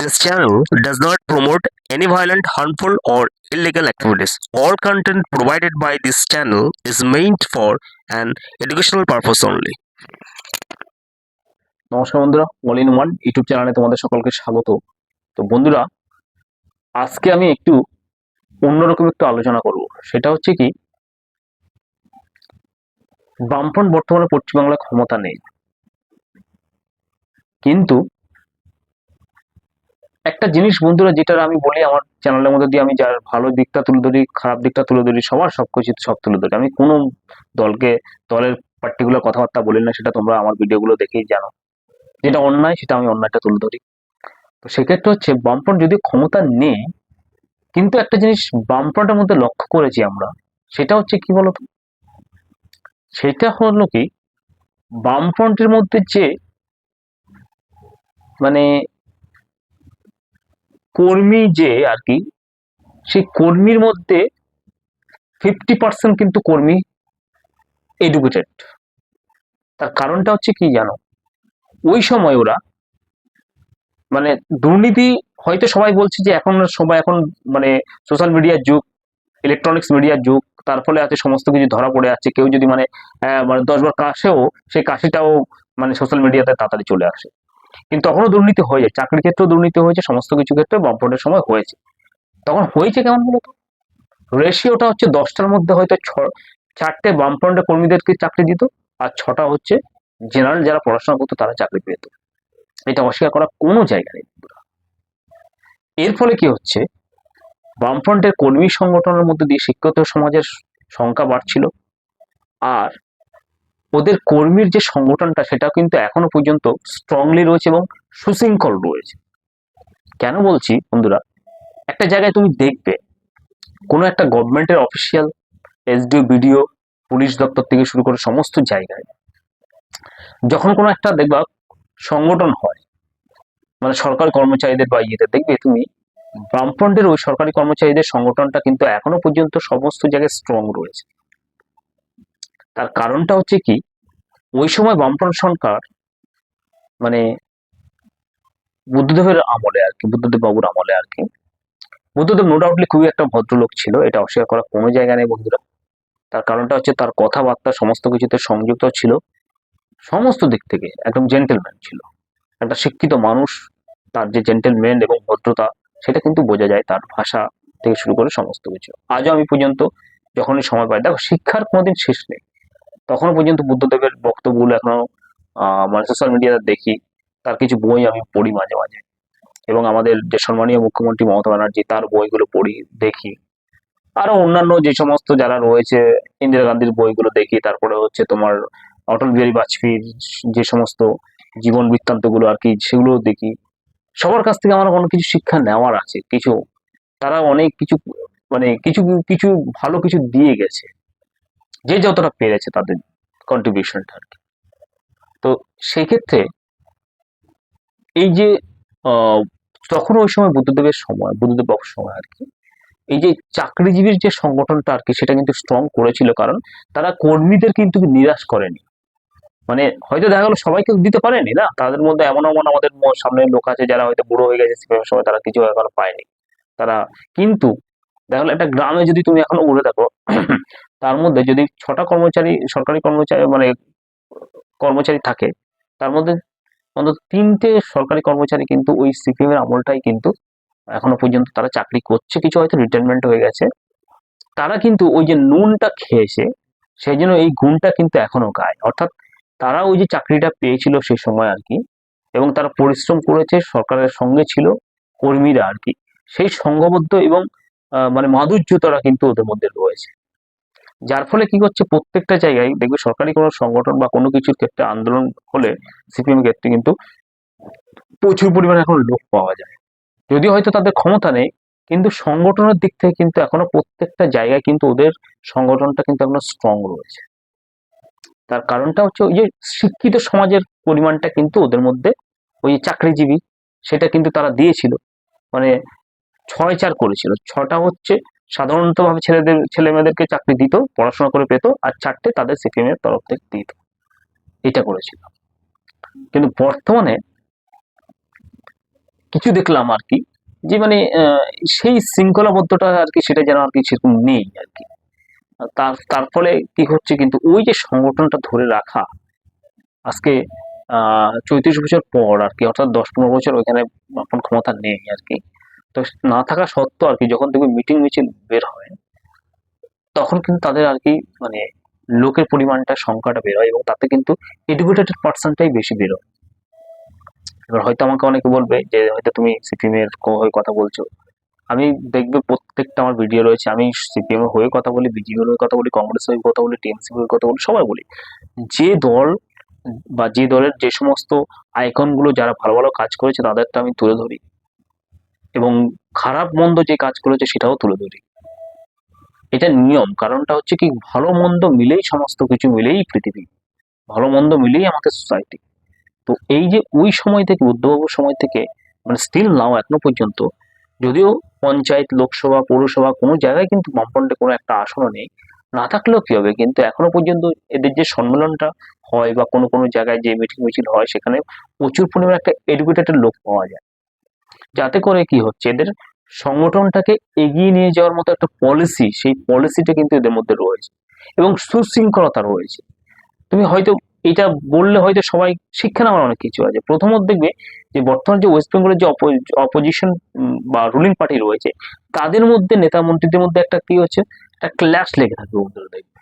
This channel does not promote any violent, harmful, or illegal activities. All content provided by this channel is meant for an educational purpose only. নমস্কার বন্ধুরা all in one YouTube চ্যানেলে তোমাদের সকলকে স্বাগত তো বন্ধুরা আজকে আমি একটু অন্যরকম একটু আলোচনা করব সেটা হচ্ছে কি বামফ্রন্ট বর্তমানে পশ্চিমবাংলায় ক্ষমতা নেই কিন্তু একটা জিনিস বন্ধুরা, যেটা আমি বলি আমার চ্যানেলের মধ্যে দিয়ে, আমি যার ভালো দিকটা তুলে ধরি, খারাপ দিকটা তুলে ধরি, সবার সব কিছু সব তুলে ধরি। আমি কোনো দলকে, দলের পার্টিকুলার কথাবার্তা বলি না, সেটা তোমরা আমার ভিডিওগুলো দেখেই জানো। যেটা অন্যায়, সেটা আমি অন্যায়টা তুলে ধরি। তো সেক্ষেত্রে হচ্ছে, বামফ্রন্ট যদি ক্ষমতা নেই, কিন্তু একটা জিনিস বামফ্রন্টের মধ্যে লক্ষ্য করেছি আমরা, সেটা হচ্ছে কি বলতো? সেটা হলো কি, বামফ্রন্টের মধ্যে যে মানে কর্মী যে আর কি সেই কর্মীর মধ্যে ফিফটি পার্সেন্ট কিন্তু কর্মী এডুকেটেড তার কারণটা হচ্ছে কি জানো? ওই সময় ওরা মানে দুর্নীতি হয়তো সবাই বলছে যে এখন সবাই এখন মানে সোশ্যাল মিডিয়ার যুগ ইলেকট্রনিক্স মিডিয়ার যুগ, তার ফলে আছে সমস্ত কিছু ধরা পড়ে যাচ্ছে। কেউ যদি মানে মানে দশবার কাশেও, সেই কাশিটাও মানে সোশ্যাল মিডিয়াতে তাড়াতাড়ি চলে আসে। কিন্তু তখনও দুর্নীতি হয়ে যায় চাকরির ক্ষেত্রেও দুর্নীতি হয়েছে, সমস্ত কিছু ক্ষেত্রে বামফ্রন্টের সময় হয়েছে। তখন হয়েছে কেমন বলতো? রেশিওটা হচ্ছে দশটার মধ্যে হয়তো ছ, চারটে বামফ্রন্টের কর্মীদেরকে চাকরি দিত? আর ছটা হচ্ছে জেনারেল যারা পড়াশোনা করতো তারা চাকরি পেত। এটা অস্বীকার করার কোনো জায়গা নেই। এর ফলে কি হচ্ছে? বামফ্রন্টের কর্মী সংগঠনের মধ্যে দিয়ে শিক্ষিত সমাজের সংখ্যা বাড়ছিল। আর ওদের কর্মীর যে সংগঠনটা সেটা কিন্তু এখনও পর্যন্ত স্ট্রংলি রয়েছে এবং সুশৃঙ্খল রয়েছে। কেন বলছি বন্ধুরা? একটা জায়গায় তুমি দেখবে, কোনো একটা গভর্নমেন্টের অফিসিয়াল এসডিও বিডিও পুলিশ দপ্তর থেকে শুরু করে সমস্ত জায়গায়, যখন কোনো একটা দেখবা সংগঠন হয় মানে সরকারি কর্মচারীদের বা ইয়েতে দেখবে তুমি, বামফ্রন্টের ওই সরকারি কর্মচারীদের সংগঠনটা কিন্তু এখনও পর্যন্ত সমস্ত জায়গায় স্ট্রং রয়েছে। তার কারণটা হচ্ছে কি, ওই সময় বামফ্রন্ট সরকার মানে বুদ্ধদেবের আমলে আর কি, বুদ্ধদেব বাবুর আমলে আর কি, বুদ্ধদেব নো ডাউটলি খুবই একটা ভদ্রলোক ছিল, এটা অস্বীকার করার কোনো জায়গা নেই বন্ধুরা। তার কারণটা হচ্ছে তার কথাবার্তা, সমস্ত কিছুতে সংযুক্ত ছিল, সমস্ত দিক থেকে একদম জেন্টেলম্যান ছিল। একটা শিক্ষিত মানুষ, তার যে জেন্টেলম্যান এবং ভদ্রতা, সেটা কিন্তু বোঝা যায় তার ভাষা থেকে শুরু করে সমস্ত কিছু। আজও আমি পর্যন্ত যখনই সময় পাই, দেখো শিক্ষার কোনোদিন শেষ নেই। তখনও পর্যন্ত বুদ্ধদেবের বক্তব্যগুলো এখনও মানে সোশ্যাল মিডিয়াতে দেখি। তার কিছু বই আমি পড়ি মাঝে মাঝে। এবং আমাদের যে সম্মানীয় মুখ্যমন্ত্রী মমতা ব্যানার্জি, তার বইগুলো পড়ি, দেখি। আরও অন্যান্য যে সমস্ত যারা রয়েছে, ইন্দিরা গান্ধীর বইগুলো দেখি। তারপরে হচ্ছে তোমার অটল বিহারী বাজপেয়ীর যে সমস্ত জীবন বৃত্তান্তগুলো আর কি সেগুলো দেখি। সবার কাছ থেকে আমার কোনো কিছু শিক্ষা নেওয়ার আছে, কিছু। তারা অনেক কিছু মানে কিছু কিছু ভালো কিছু দিয়ে গেছে। যে যতটা পেরেছে তাদের কন্ট্রিবিউশনটা আর কি। তো সেই ক্ষেত্রে এই যে তখন ওই সময় বুদ্ধদেবের সময়, বুদ্ধদেব বাবুর সময় আর কি, এই যে চাকরিজীবীর যে সংগঠনটা আর কি, সেটা কিন্তু স্ট্রং করেছিল কারণ তারা কর্মীদের কিন্তু নিরাশ করেনি। মানে হয়তো দেখা গেলো সবাইকে দিতে পারেনি না? তাদের মধ্যে এমন এমন আমাদের সামনে লোক আছে যারা হয়তো বুড়ো হয়ে গেছে সময় তারা কিছু এখনও পায়নি। তারা কিন্তু দেখা একটা গ্রামে যদি তুমি এখনও ঘুরে থাকো, তার মধ্যে যদি ছটা কর্মচারী, সরকারি কর্মচারী মানে কর্মচারী থাকে, তার মধ্যে অন্তত তিনটে সরকারি কর্মচারী কিন্তু ওই সিপিএম এর আমলটাই কিন্তু এখনও পর্যন্ত তারা চাকরি করছে। কিছু হয়তো রিটায়ারমেন্ট হয়ে গেছে। তারা কিন্তু ওই যে নুনটা খেয়েছে সেই জন্য এই গুণটা কিন্তু এখনও গায়। অর্থাৎ তারা ওই যে চাকরিটা পেয়েছিল সেই সময় আর কি, এবং তারা পরিশ্রম করেছে, সরকারের সঙ্গে ছিল কর্মীরা আর কি। সেই সংঘবদ্ধ এবং মানে মাধুর্যতারা কিন্তু ওদের মধ্যে রয়েছে। যার ফলে কি করছে প্রত্যেকটা জায়গায় দেখবে সরকারি কোনো সংগঠন বা কোনো কিছুর ক্ষেত্রে আন্দোলন হলে সিপিএম ক্ষেত্রে কিন্তু প্রচুর পরিমাণে এখন লোক পাওয়া যায়। যদিও হয়তো তাদের ক্ষমতা নেই, কিন্তু সংগঠনের দিক থেকে কিন্তু এখনও প্রত্যেকটা জায়গায় কিন্তু ওদের সংগঠনটা কিন্তু এখনও স্ট্রং রয়েছে। তার কারণটা হচ্ছে ওই যে শিক্ষিত সমাজের পরিমাণটা কিন্তু ওদের মধ্যে, ওই চাকরিজীবী, সেটা কিন্তু তারা দিয়েছিল। মানে ছয় চার করেছিল। ছটা হচ্ছে সাধারণতভাবে ছেলেদের ছেলে মেয়েদেরকে চাকরি দিত, পড়াশোনা করে পেত আর চারটে তাদের সিপিএম এর তরফ থেকে দিত। এটা করেছিল। কিন্তু বর্তমানে কিছু দেখলাম আর কি যে মানে সেই শৃঙ্খলাবদ্ধটা আর কি সেটা যেন আর কি সেরকম নেই আর কি। তার তার ফলে কি হচ্ছে কিন্তু ওই যে সংগঠনটা ধরে রাখা, আজকে, আহ, চৌত্রিশ বছর পর আর কি, অর্থাৎ দশ পনেরো বছর ওইখানে এখন ক্ষমতা নেই আর কি। তো না থাকা সত্ত্বেও আর কি যখন দেখবে মিটিং মিছিল বের হয়, তখন কিন্তু তাদের আর কি মানে লোকের পরিমাণটা, সংখ্যাটা বের হয় এবং তাতে কিন্তু এডুকেটেড পার্সনটাই বেশি বের হয়। এবার হয়তো আমাকে অনেকে বলবে যে, হয়তো তুমি সিপিএম এর হয়ে কথা বলছো। আমি দেখবে প্রত্যেকটা আমার ভিডিও রয়েছে, আমি সিপিএম হয়ে কথা বলি বিজেপি হয়ে কথা বলি কংগ্রেস হয়ে কথা বলি টিএমসি হয়ে কথা বলি, সবাই বলি। যে দল বা যে দলের যে সমস্ত আইকনগুলো যারা ভালো ভালো কাজ করেছে, তাদেরটা আমি তুলে ধরি। এবং খারাপ মন্দ যে কাজ করেছে সেটাও তুলে ধরি। এটা নিয়ম, কারণটা হচ্ছে কি, ভালো মন্দ মিলেই সমস্ত কিছু মিলেই পৃথিবী। ভালো মন্দ মিলেই আমাদের সোসাইটি তো এই যে ওই সময় থেকে বুদ্ধবাবুর সময় থেকে মানে স্টিল নাও এখনও পর্যন্ত, যদিও পঞ্চায়েত, লোকসভা, পৌরসভা কোনো জায়গায় কিন্তু বামফ্রন্টে কোনো একটা আসনও নেই, না থাকলেও কি হবে? কিন্তু এখনও পর্যন্ত এদের যে সম্মেলনটা হয় বা কোনো কোনো জায়গায় যে মিটিং মিছিল হয়, সেখানে প্রচুর পরিমাণে একটা এডুকেটেড লোক পাওয়া যায়। যাতে করে কি হচ্ছে? এদের সংগঠনটাকে এগিয়ে নিয়ে যাওয়ার মতো একটা পলিসি সেই পলিসিটা কিন্তু এদের মধ্যে রয়েছে এবং সুশৃঙ্খলতা রয়েছে। তুমি হয়তো এটা বললে হয়তো সবাই, শিক্ষা নেওয়ার অনেক কিছু আছে। প্রথমত দেখবে যে বর্তমান যে ওয়েস্ট বেঙ্গলের যে অপোজিশন বা রুলিং পার্টি রয়েছে, তাদের মধ্যে, নেতা মন্ত্রীদের মধ্যে একটা কি হচ্ছে? একটা ক্ল্যাশ লেগে থাকবে বন্ধুরা দেখবে।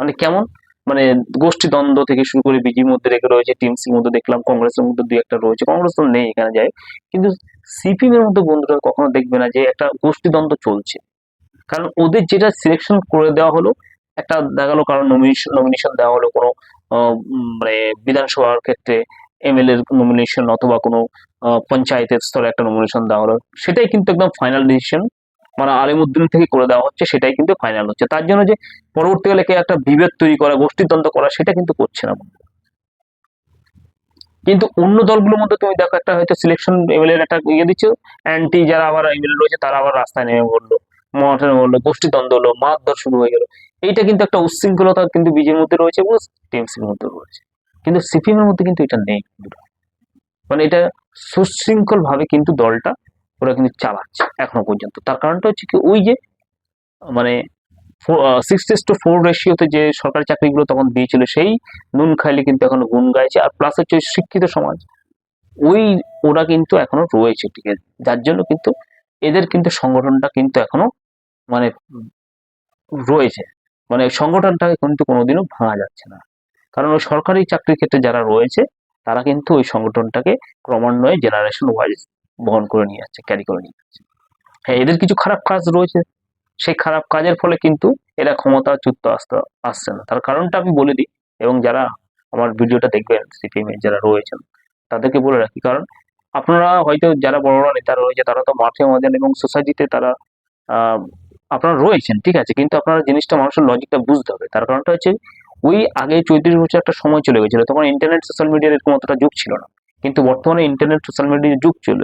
মানে কেমন? মানে গোষ্ঠী দ্বন্দ্ব থেকে শুরু করে বিজির মধ্যে রেখে রয়েছে টিএমসির মধ্যে দেখলাম কংগ্রেসের মধ্যে দুই একটা রয়েছে কংগ্রেস তো নেই এখানে যায়। কিন্তু সিপিএম এর মধ্যে বন্ধুরা কখনো দেখবে না যে একটা গোষ্ঠী দ্বন্দ্ব চলছে। কারণ ওদের যেটা সিলেকশন করে দেওয়া হলো, একটা দেখা গেলো কারণ নমিনেশন নমিনেশন দেওয়া হলো কোনো মানে বিধানসভার ক্ষেত্রে এমএলএ নমিনেশন অথবা কোনো পঞ্চায়েতের স্তরে একটা নমিনেশন দেওয়া হলো। সেটাই কিন্তু একদম ফাইনাল ডিসিশন মানে আলিমুদ্দিন থেকে করে দেওয়া হচ্ছে, সেটাই কিন্তু ফাইনাল হচ্ছে। তার জন্য যে পরবর্তীকালে একটা বিভেদ তৈরি করা গোষ্ঠীতন্ত্র করা, সেটা কিন্তু করছে না। কিন্তু অন্য দলগুলোর মধ্যে তুমি দেখো একটা হয়তো সিলেকশন এমএলএ একটা ইয়ে দিচ্ছ অ্যান্টি যারা আবার এমএলএ রয়েছে তারা আবার রাস্তায় নেমে পড়ল, মাঠে বলল গোষ্ঠীদ্বন্দ্ব হলো, মারধর শুরু হয়ে গেল। এইটা কিন্তু একটা উচ্ছৃঙ্খলতা কিন্তু বিজের মধ্যে রয়েছে এবং টিএমসির মধ্যে রয়েছে। কিন্তু সিপিএম এর মধ্যে কিন্তু এটা নেই। মানে এটা সুশৃঙ্খল ভাবে কিন্তু দলটা ওরা কিন্তু চালাচ্ছে এখনও পর্যন্ত। তার কারণটা হচ্ছে কি, ওই যে মানে সিক্স টু ফোর রেশিওতে যে সরকারি চাকরিগুলো তখন দিয়েছিল, সেই নুন খাইলে কিন্তু এখন গুণ গাইছে। আর প্লাস হচ্ছে শিক্ষিত সমাজ। ওই ওরা কিন্তু এখনও রয়েছে ঠিক আছে। যার জন্য কিন্তু এদের কিন্তু সংগঠনটা কিন্তু এখনও মানে রয়েছে। মানে সংগঠনটা কিন্তু কোনোদিনও ভাঙা যাচ্ছে না। কারণ ওই সরকারি চাকরির ক্ষেত্রে যারা রয়েছে, তারা কিন্তু ওই সংগঠনটাকে ক্রমান্বয়ে জেনারেশন ওয়াইজ বহন করে নিয়ে যাচ্ছে ক্যারি করে নিয়ে যাচ্ছে। হ্যাঁ এদের কিছু খারাপ কাজ রয়েছে। সেই খারাপ কাজের ফলে কিন্তু এরা ক্ষমতা ক্ষমতাচ্যুত আসতে, আসছে না। তার কারণটা আমি বলে দিই এবং যারা আমার ভিডিওটা দেখবেন সিপিএম এর যারা রয়েছেন, তাদেরকে বলে রাখি। কারণ আপনারা হয়তো যারা বড় বড় নেতা রয়েছে, তারা তো মাঠে ময়দান এবং সোসাইটিতে তারা আপনারা রয়েছেন, ঠিক আছে? কিন্তু আপনারা জিনিসটা মানুষের লজিকটা বুঝতে হবে। তার কারণটা হচ্ছে, ওই আগে চৌত্রিশ বছর একটা সময় চলে গেছিল। তখন ইন্টারনেট সোশ্যাল মিডিয়ার এরকম অতটা যুগ ছিল না। কিন্তু বর্তমানে ইন্টারনেট সোশ্যাল মিডিয়ার যুগ ছিল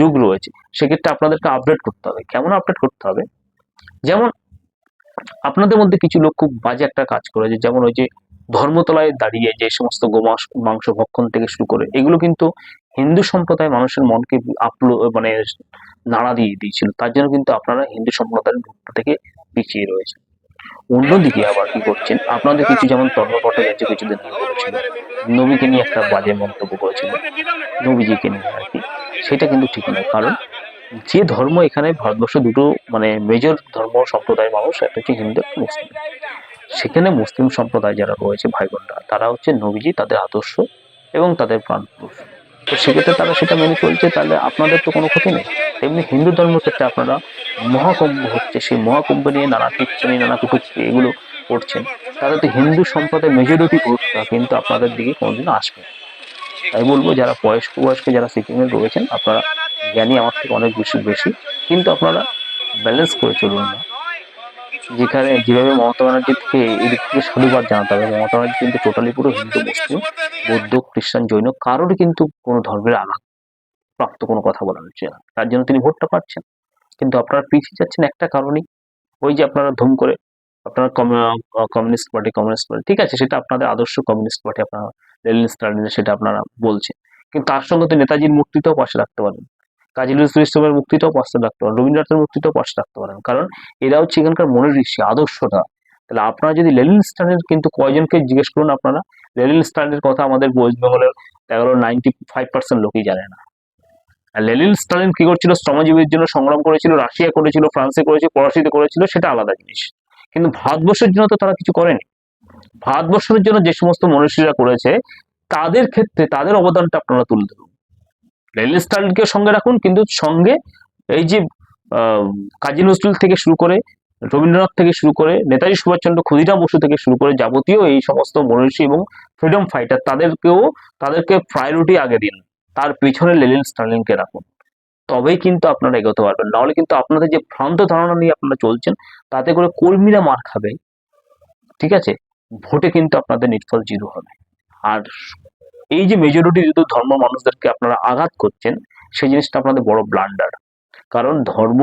যুগ রয়েছে। সেক্ষেত্রে আপনাদেরকে আপডেট করতে হবে। কেমন আপডেট করতে হবে? যেমন আপনাদের মধ্যে কিছু লোক খুব বাজে একটা কাজ করেছে, যেমন ওই যে ধর্মতলায় দাঁড়িয়ে যে সমস্ত গোমাস, মাংস ভক্ষণ থেকে শুরু করে, এগুলো কিন্তু হিন্দু সম্প্রদায় মানুষের মনকে আপলো মানে নাড়া দিয়ে দিয়েছিল। তার জন্য কিন্তু আপনারা হিন্দু সম্প্রদায়ের ভক্ত থেকে পিছিয়ে রয়েছে অন্যদিকে আবার কি করছেন? আপনাদের কিছু যেমন তর্ক ভট্টাচার্য কিছুদিন করেছিল। নবীকে নিয়ে একটা বাজে মন্তব্য করেছিল, নবীজিকে নিয়ে আর কি। সেটা কিন্তু ঠিক নয়, কারণ যে ধর্ম এখানে ভারতবর্ষ দুটো মানে মেজর ধর্ম সম্প্রদায়ের মানুষ একটা হচ্ছে হিন্দু মুসলিম। সেখানে মুসলিম সম্প্রদায় যারা রয়েছে ভাই বোনরা তারা হচ্ছে নবীজি, তাদের আদর্শ এবং তাদের প্রাণ পুরুষ। তো সেক্ষেত্রে তারা সেটা মেনে চলছে, তাহলে আপনাদের তো কোনো ক্ষতি নেই। তেমনি হিন্দু ধর্মের ক্ষেত্রে আপনারা মহাকুম্ভ হচ্ছে, সেই মহাকুম্ভ নিয়ে নানা কীর্তনী, নানা কুটুক্তি এগুলো করছেন। তাহলে তো হিন্দু সম্প্রদায় মেজরিটি ভোটটা কিন্তু আপনাদের দিকে কোনোদিন আসবে না। তাই বলব, যারা বয়স্ক বয়স্ক যারা সিকিমে রয়েছেন, আপনারা জ্ঞানী আমার থেকে অনেক বেশি বেশি। কিন্তু আপনারা ব্যালেন্স করে চলুন না। যেখানে যেভাবে মমতা ব্যানার্জিকে এদিক থেকে সাধুবাদ জানাতে হবে, মমতা ব্যানার্জি কিন্তু টোটালি পুরো হিন্দু মুসলিম, বৌদ্ধ, খ্রিস্টান, জৈন, কারোরই কিন্তু কোনো ধর্মের আঘাত প্রাপ্ত কোনো কথা বলা হচ্ছে না। তার জন্য তিনি ভোটটা পাচ্ছেন। কিন্তু আপনারা পিছিয়ে যাচ্ছেন একটা কারণেই, ওই যে আপনারা ধুম করে আপনারা কমিউনিস্ট পার্টি কমিউনিস্ট পার্টি, ঠিক আছে, সেটা আপনাদের আদর্শ কমিউনিস্ট পার্টি, আপনারা লেনিন স্টালিনের, সেটা আপনারা বলছেন। কিন্তু তার সঙ্গে তো নেতাজির মূর্তিটাও পাশে রাখতে পারেন। কাজী নজরুল ইসলামের মুক্তিটাও পাশে রাখতে পারেন, রবীন্দ্রনাথের মুক্তিটাও পাশে রাখতে পারেন। কারণ এরা হচ্ছে এখানকার মনের ঋষি, আদর্শটা। তাহলে আপনারা যদি লেলিন স্টানের কিন্তু কয়জনকে জিজ্ঞেস করুন আপনারা লেলিন স্টানের কথা আমাদের ওয়েস্ট বেঙ্গলের এগারো, নাইনটি ফাইভ পার্সেন্ট লোকই জানে না। লেলিন স্টালিন কি করছিল? শ্রমজীবীর জন্য সংগ্রাম করেছিল, রাশিয়া করেছিল, ফ্রান্সে করেছিল, ফরাসিতে করেছিল, সেটা আলাদা জিনিস। কিন্তু ভারতবর্ষের জন্য তো তারা কিছু করেনি। ভারতবর্ষের জন্য যে সমস্ত মনীষীরা করেছে, তাদের ক্ষেত্রে তাদের অবদানটা আপনারা তুলে ধরুন। লেলিন স্টালিনকে সঙ্গে রাখুন, কিন্তু সঙ্গে এই যে কাজী নজরুল থেকে শুরু করে, রবীন্দ্রনাথ থেকে শুরু করে, নেতাজি সুভাষচন্দ্র ক্ষুদিরাম বসু থেকে শুরু করে যাবতীয় এই সমস্ত মনীষী এবং ফ্রিডম ফাইটার তাদেরকেও, তাদেরকে প্রায়োরিটি আগে দিন। তার পিছনে লেলিন স্টালিনকে রাখুন। তবেই কিন্তু আপনারা এগোতে পারবেন। নাহলে কিন্তু আপনাদের যে ভ্রান্ত ধারণা নিয়ে আপনারা চলছেন, তাতে করে কর্মীরা মার খাবে। ঠিক আছে? ভোটে কিন্তু আপনাদের নিটফল জিরো হবে। আর এই যে মেজরিটি যদি ধর্ম মানুষদেরকে আপনারা আঘাত করছেন সেই জিনিসটা আপনাদের বড় ব্লান্ডার কারণ ধর্ম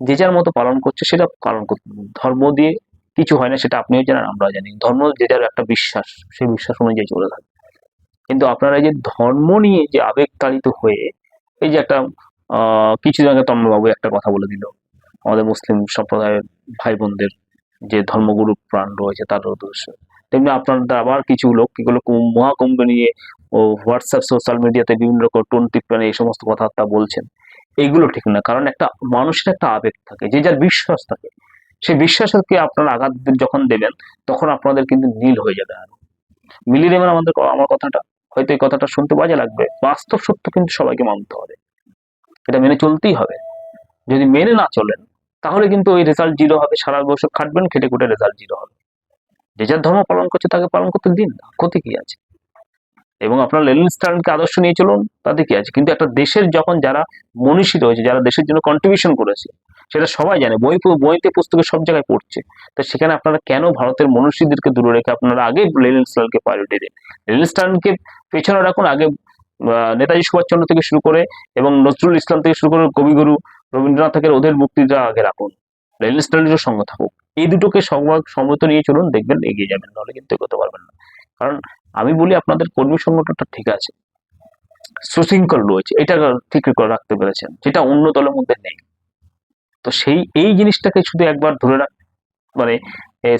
যে যার মতো পালন করছে, সেটা পালন। ধর্ম দিয়ে কিছু হয় না, সেটা আপনিও জানেন, আমরাও জানি। ধর্ম যে যার একটা বিশ্বাস, সেই বিশ্বাস অনুযায়ী চলে থাকে। কিন্তু আপনারা যে ধর্ম নিয়ে যে আবেগতাড়িত হয়ে, এই যে একটা কিছুদিন আগে তন্ময়বাবু একটা কথা বলে দিল। আমাদের মুসলিম সম্প্রদায়ের ভাই বোনদের যে ধর্মগুরু প্রাণ রয়েছে তার উদ্দেশ্য। তেমনি আপনাদের আবার কিছু লোক কিগুলো মহাকুম্ভ নিয়ে ও হোয়াটসঅ্যাপ সোশ্যাল মিডিয়াতে বিভিন্ন রকম টোন টিপ্পানি এই সমস্ত কথাবার্তা বলছেন। এইগুলো ঠিক না, কারণ একটা মানুষের একটা আবেগ থাকে, যে যার বিশ্বাস থাকে। সেই বিশ্বাসকে আপনারা আঘাত যখন দেবেন, তখন আপনাদের কিন্তু নীল হয়ে যাবে আরও। মিলিয়ে দেবেন আমাদের আমার কথাটা। হয়তো এই কথাটা শুনতে বাজে লাগবে। বাস্তব সত্য কিন্তু সবাইকে মানতে হবে। এটা মেনে চলতেই হবে। যদি মেনে না চলেন, তাহলে কিন্তু ওই রেজাল্ট জিরো হবে, সারা বছর খাটবেন, খেটে খুটে রেজাল্ট জিরো হবে। যে যার ধর্ম পালন করছে, তাকে পালন করতে দিন ক্ষতি কি আছে? এবং আপনার লেলিন স্টালিনকে আদর্শ নিয়ে চলুন, তাতে কি আছে? কিন্তু একটা দেশের যখন যারা মনীষী রয়েছে, যারা দেশের জন্য কন্ট্রিবিউশন করেছে, সেটা সবাই জানে, বই বইতে পুস্তকে সব জায়গায় পড়ছে। তো সেখানে আপনারা কেন ভারতের মনীষীদেরকে দূরে রেখে আপনারা আগে লেলিন স্টালিনকে প্রায়োরিটি দিন লেলিন স্টালিনকে পেছনে রাখুন, আগে নেতাজি সুভাষচন্দ্র থেকে শুরু করে এবং নজরুল ইসলাম থেকে শুরু করে কবিগুরু রবীন্দ্রনাথ থেকে ওদের মুক্তিটা আগে রাখুন। লেলিন স্টালিনের সঙ্গে থাকুক। এই দুটোকে সংবাদ সম্মত নিয়ে চলুন, দেখবেন এগিয়ে যাবেন, নাহলে কিন্তু এগোতে পারবেন না। কারণ আমি বলি আপনাদের কর্মী সংগঠনটা ঠিক আছে। সুশৃঙ্খল রয়েছে, এটা ঠিক করে রাখতে পেরেছেন, যেটা অন্য দলের মধ্যে নেই। তো সেই, এই জিনিসটাকে শুধু একবার ধরে রাখ মানে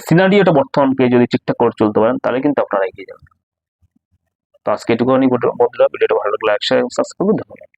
সিনারিওটা বর্তমানকে যদি ঠিকঠাক করে চলতে পারেন, তাহলে কিন্তু আপনারা এগিয়ে যাবেন। তো আজকে এটুকু এটুকুনি বন্ধুরা ভিডিওটা ভালো লাগলে একসাথে সাবস্ক্রাইব করুন ধন্যবাদ।